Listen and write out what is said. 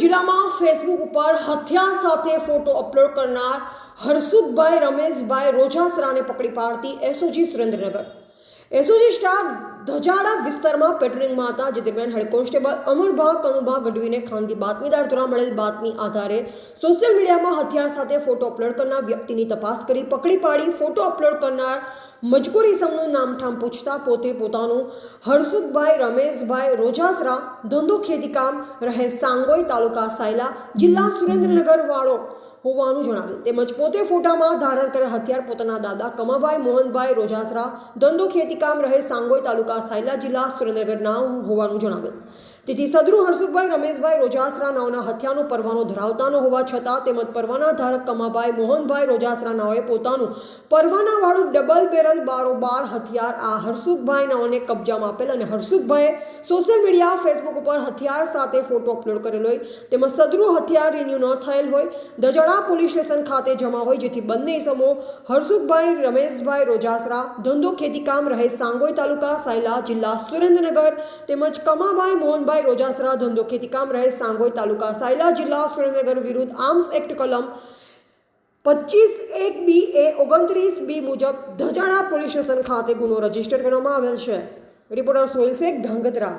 જિલ્લામાં ફેસબુક ઉપર હથિયાર સાથે ફોટો અપલોડ કરનાર હરસુખભાઈ રમેશભાઈ રોજાસરાને પકડી પાડતી એસઓજી સુરેન્દ્રનગર. એસઓજી સ્ટાફ ધજાડા વિસ્તારમાં પેટ્રોલિંગમાં હતા, જે દરમિયાન હેડ કોન્સ્ટેબલ અમરભા કનુભા ગઢવીને ખાનગી બાતમીદાર દ્વારા મળેલ બાતમી આધારે સોશિયલ મીડિયામાં હથિયાર સાથે ફોટો અપલોડ કરનાર વ્યક્તિની તપાસ કરી પકડી પાડી. ફોટો અપલોડ કરનાર મજકૂરી સમૂહ નામઠામ પૂછતા પોતે પોતાનું હરસુખભાઈ, રમેશભાઈ, રોજાસરા, ધંધો ખેતીકામ રહે સાંગોઈ તાલુકા સાયલા જિલ્લા સુરેન્દ્રનગર વાળો હોવાનું જણાવ્યું. તેમજ પોતે ફોટામાં ધારણ કરેલ હથિયાર પોતાના દાદા કમાભાઈ, મોહનભાઈ, રોજાસરા, ધંધો ખેતીકામ રહે સાંગોઈ તાલુકા સાયલા જિલ્લા સુરેન્દ્રનગરના હોવાનું જણાવેલ તેથી સદરુ હરસુખભાઈ રમેશભાઈ રોજાસરા નાઓના હથિયારનો પરવાનો ધરાવતાનો હોવા છતાં તેમજ પરવાના ધારક કમાભાઈ મોહનભાઈ રોજાસરા નાઓએ પોતાનું પરવાનાવાળું ડબલ બેરલ બારોબાર હથિયાર આ હરસુખભાઈ નાઓને કબજામાં આપેલ અને હરસુખભાઈએ સોશિયલ મીડિયા, ફેસબુક ઉપર હથિયાર સાથે ફોટો અપલોડ કરેલો હોય તેમજ સદરુ હથિયાર રિન્યુ ન થયેલ હોય, દજડા પોલીસ સ્ટેશન ખાતે જમા હોય જેથી બંને સમૂહ હરસુખભાઈ રમેશભાઈ રોજાસરા, ધંધો ખેતીકામ રહે સાંગોઈ તાલુકા, સાયલા જિલ્લા સુરેન્દ્રનગર તેમજ કમાભાઈ મોહનભાઈ રોજાસરા ધંધો ખેતીકામ રહે સાંગોઈ તાલુકા સાયલા જિલ્લા સુરેન્દ્રનગર વિરુદ્ધ આર્મ્સ એક્ટ કલમ પચીસ એક બી એ ઓગણત્રીસ બી મુજબ ધજાણા પોલીસ સ્ટેશન ખાતે ગુનો રજિસ્ટર કરવામાં આવેલ છે. રિપોર્ટર સોહિલ શેખ ધાંગધ્રા